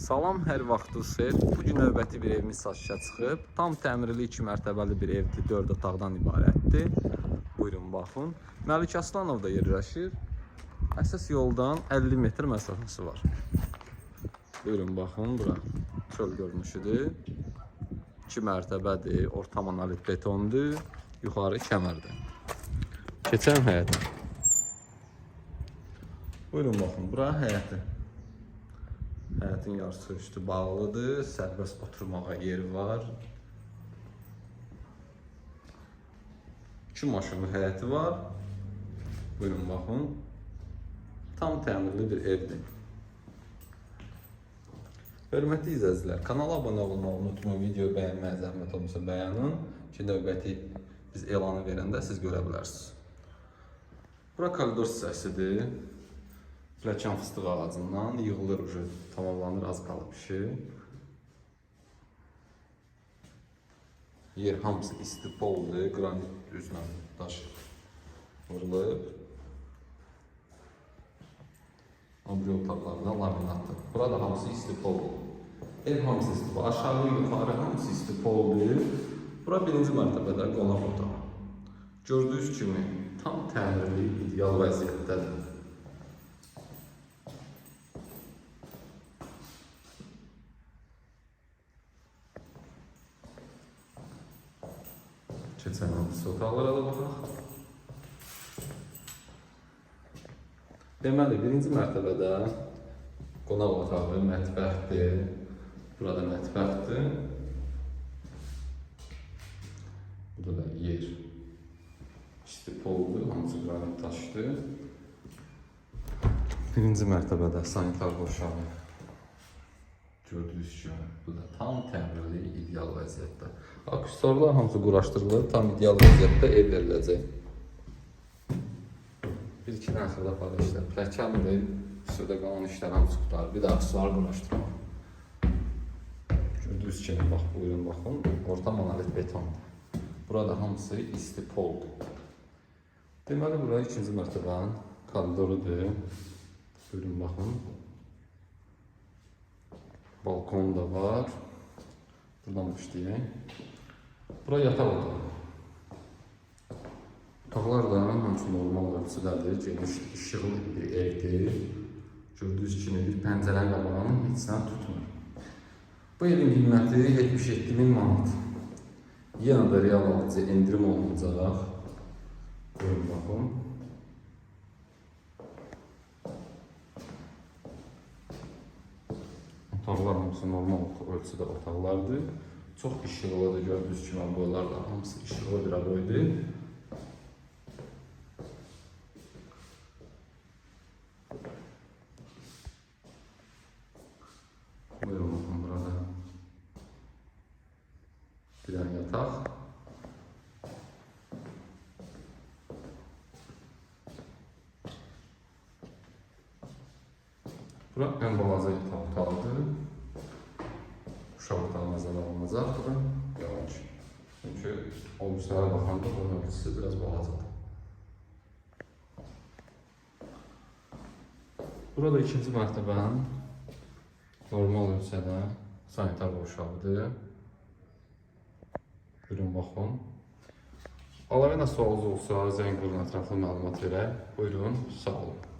Salam, hər vaxtınız xeyir. Bu növbəti bir evimiz satışa çıxıb. Tam təmirli 2 mərtəbəli bir evdir, 4 otaqdan ibarətdir. Buyurun baxın. Məlik Aslanovda yerləşir. Əsas yoldan 50 metr məsafəsi var. Buyurun baxın, bura çöl görünüşüdür. 2 mərtəbədir, orta monolit betondur, yuxarı kəmərdir. Keçən həyətə. Buyurun baxın, bura həyəti. Həyətin yarısı üstü bağlıdır, sərbəst oturmağa yer var. İki maşınlı həyəti var. Buyurun baxın. Tam təmirli bir evdir. Hörmətli izləyicilər, kanala abunə olmağı unutmayın, videoyu bəyənməyi zəhmət olmasa bəyənin ki, növbəti biz elanı verəndə siz görə bilərsiniz. Bura koridor hissəsidir. Pləkan fıstıq ağacından yığılır ucu, tamamlanır, az qalıb işi. Yer hamısı isti poldur, qranit üzlə daş vurulub. Abri otaqlarda laminatdır. Burada hamısı isti poldur. Ev hamısı isti poldur. Aşağı, yuxarı hamısı isti poldur. Bura birinci mərtəbədə qonaq otağı. Gördüyünüz kimi tam təmirli, ideal vəziyyətdədir. Otaqlara da baxaq. Deməli, birinci mərtəbədə qonaq otağı, mətbəxdir. Burada mətbəxdir. Burada da yer. İşte poldur, hamısı qranit daşdır. Birinci mərtəbədə sanitar qoşağı. Gördüyünüz kimi, bu da tam təmirli, ideal vəziyyətdə. Aksesuarlar hamısı quraşdırılıb, tam ideal vəziyyətdə ev veriləcək. Bir iki dənə xırda para işlər, pləkandır, üstüdə qalan işlər hamısı qutarır. Bir də aksesuar quraşdırma. Gördüyünüz kimi, bax, buyurun baxın, orta monolit betondur. Burada hamısı isti poldur. Deməli, bura ikinci mərtəbənin koridorudur. Buyurun baxın. Balkon da var. Buradan başlayayım. Bura yataq otağı. Otaqlar da hamısı normal ölçüdədir. Geniş, işıqlı bir evdir. Gördüyünüz kimi bir pəncərənin qabağını heç sən tutmur. Bu evin qiyməti 77 min manat. Yenə də real alıcı endirim olunacaq. Buyurun baxın. Otaqlar hamısı normal ölçüdə otaqlardır. Çox işıqlıdır gördüyünüz kimi boylar da hamısı işıqlı bir aboydur. Buyurun burada. Bir tane yatak. Bura ən balaca otağıdır. Uşaq otağı nəzərə alınacaq bura. Yavaş. Çünki o müstəvə baxanda bunun ölçüsü biraz balacadır. Burada ikinci mərtəbənin normal ölçədə sanitar boşaldı. Buyurun baxın. Əlavə nə sualınız olsa, zəng vurun ətraflı məlumat verək. Buyurun, sağ olun.